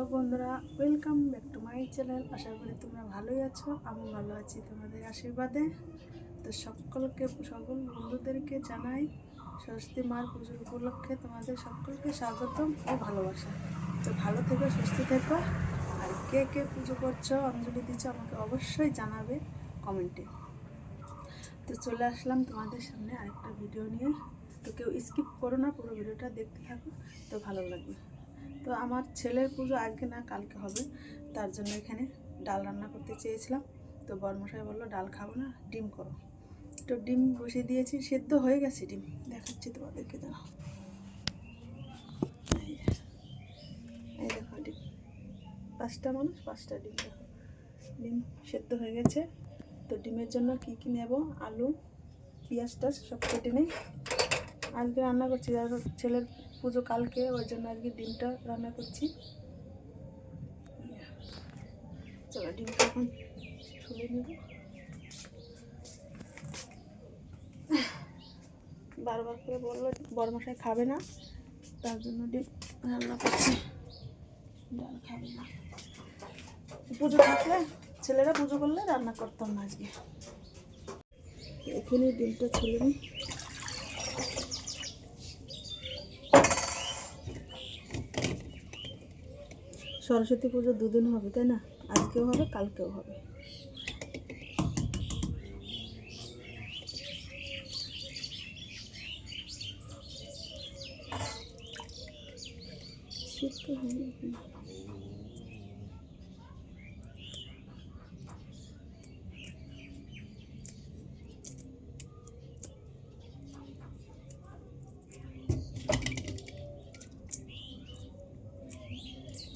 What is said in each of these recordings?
Hello বন্ধুরা welcome back to my channel আশা করি তোমরা ভালোই আছো, আমি ভালো আছি তোমাদের আশীর্বাদে। তো সকলকে, সকল বন্ধুদেরকে জানাই, সরস্বতী মার পুজোর উপলক্ষে তোমাদের সকলকে স্বাগতম ও ভালোবাসা। তো ভালো থেকো, সুস্থ থেকো। আর কে কে পুজো করছ, অঞ্জলি দিচ্ছ, আমাকে অবশ্যই জানাবে কমেন্টে। তো চলে আসলাম তোমাদের সামনে আরেকটা ভিডিও নিয়ে। তো কেউ স্কিপ করো না, পুরো ভিডিওটা দেখতে থাকো, তো ভালো লাগবে। তো আমার ছেলের পুজো আজকে না, কালকে হবে। তার জন্য এখানে ডাল রান্না করতে চেয়েছিলাম। তো বরমশাই বলল, ডাল খাব না, ডিম করো। তো ডিম বসিয়ে দিয়েছি, সেদ্ধ হয়ে গেছে ডিম। দেখাচ্ছি তোমাদেরকে দাঁড়াও এই দেখো ডিম। পাঁচটা মানুষ, পাঁচটা ডিম দেখো। ডিম সেদ্ধ হয়ে গেছে। তো ডিমের জন্য কি কি নেব? আলু পেঁয়াজ টাস সব কেটে নেই। আজকে রান্না করছি ছেলের পুজো কালকে, ওই জন্য আজকে ডিমটা রান্না করছি। চলো, ডিমটা এখন ছুলে নেব। বারবার করে বলল বড়মশাই খাবে না, তার জন্য ডিম রান্না করছি। ডাল খাবে না। পুজো থাকলে, ছেলেরা পুজো করলে রান্না করতাম না আজকে। এখানে ডিমটা ছুলে নিই সরস্বতী পুজো দুদিন হবে তাই না? আজকেও হবে কালকেও হবে। শীত তো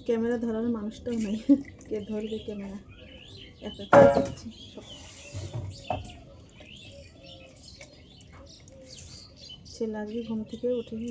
ক্যামেরা ধরার মানুষটাও নাই। কে ধরবে ক্যামেরা? সে লাগবে ঘুম থেকে উঠেনি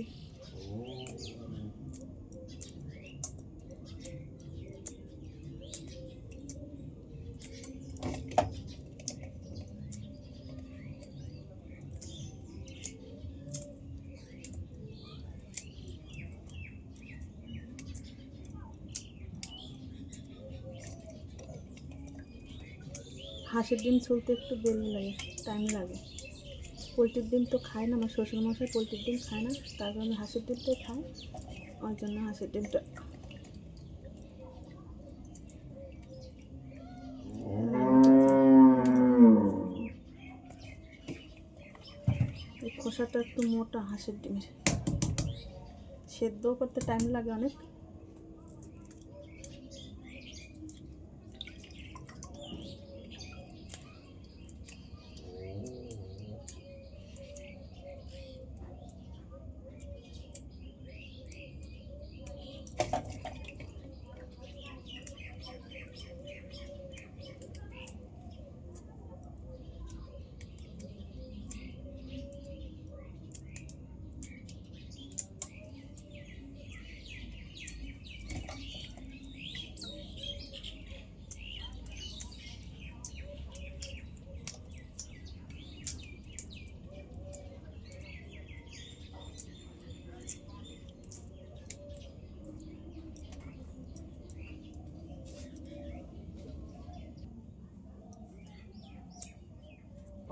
হাঁসের ডিম ছুলতে একটু বেল লাগে টাইম লাগে। পোলট্রির ডিম তো খায় না, আমার শ্বশুরমশাই পোলট্রির ডিম খায় না, তার কারণে হাঁসের ডিমটাই খাই ওই জন্য হাঁসের ডিমটা। খোসাটা একটু মোটা হাঁসের ডিমের। সেদ্ধ করতে টাইম লাগে অনেক।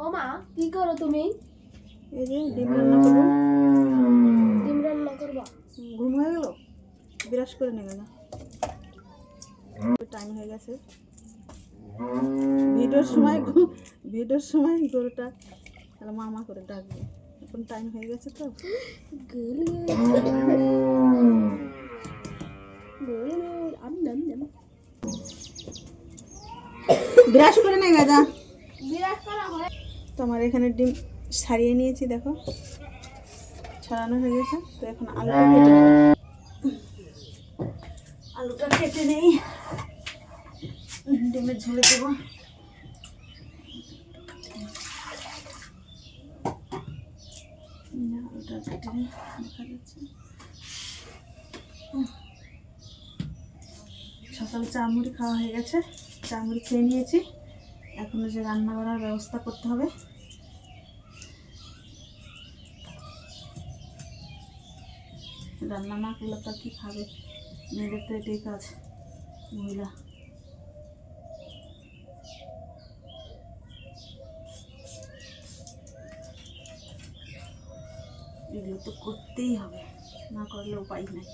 ও মা কি করো তুমি? এই যে ডিম রান্না করব। ডিম রান্না করবা? ঘুম হয়ে গেল? বিরাস করে নেবে না? টাইম হয়ে গেছে। ভিডিওর সময় ভিডিওর সময় গরুটা তাহলে মামা করে ডাকবে। এখন টাইম হয়ে গেছে তো। আম নাম নাম বিরাস করে করা হয় তোমার এখানে ডিম ছাড়িয়ে নিয়েছি, দেখো। ছাড়ানো হয়ে গেছে। তো এখন কেটে আলুটা কেটে নেই। ডিমের ঝুলে দেবো। আলুটা কেটে নিই। দেখা। সকালে চা মুড়ি খাওয়া হয়ে গেছে। চা মুড়ি খেয়ে নিয়েছি। এখনও যে রান্না করার ব্যবস্থা করতে হবে। রান্না না করলে তো কি খাবে? মেয়েদের তো এটাই কাজ, মহিলা। এগুলো তো করতেই হবে, না করলে উপায় নাই।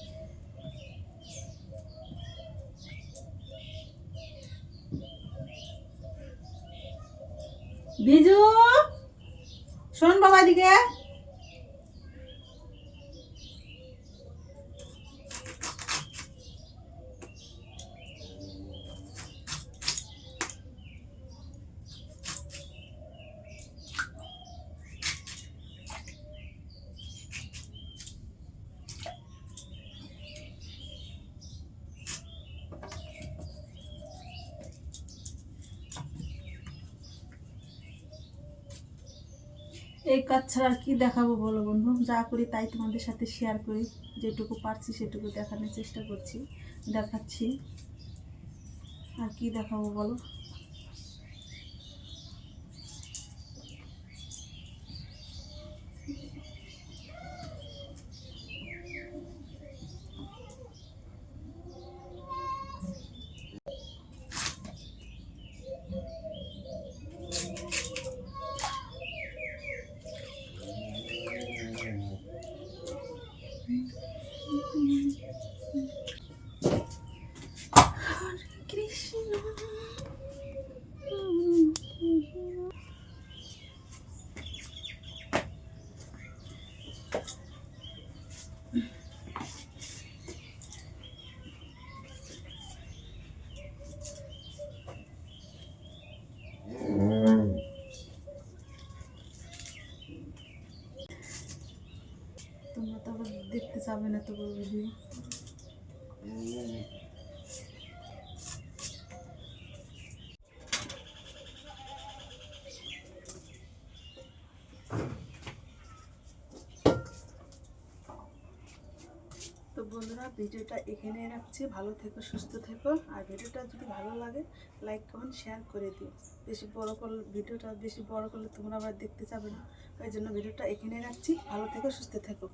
বিজু শোন বাবা দিকে এই কাজ ছাড়া আর কি দেখাবো বলো বন্ধু? যা করি তাই তোমাদের সাথে শেয়ার করি। যেটুকু পারছি সেটুকু দেখানোর চেষ্টা করছি, দেখাচ্ছি। আর কি দেখাবো বলো কৃষ্ণ তোমরা তো চাবে না তো ভিডিও তো বন্ধুরা, ভিডিওটা এখানে রাখছি। ভালো থেকো, সুস্থ থেকো। আর ভিডিওটা যদি ভালো লাগে লাইক কমেন্ট শেয়ার করে দিও। বেশি বড় করলে, ভিডিওটা বেশি বড় করলে তোমরা আবার দেখতে যাবে না। ওই জন্য ভিডিওটা এখানে রাখছি। ভালো থেকো, সুস্থ থেকো।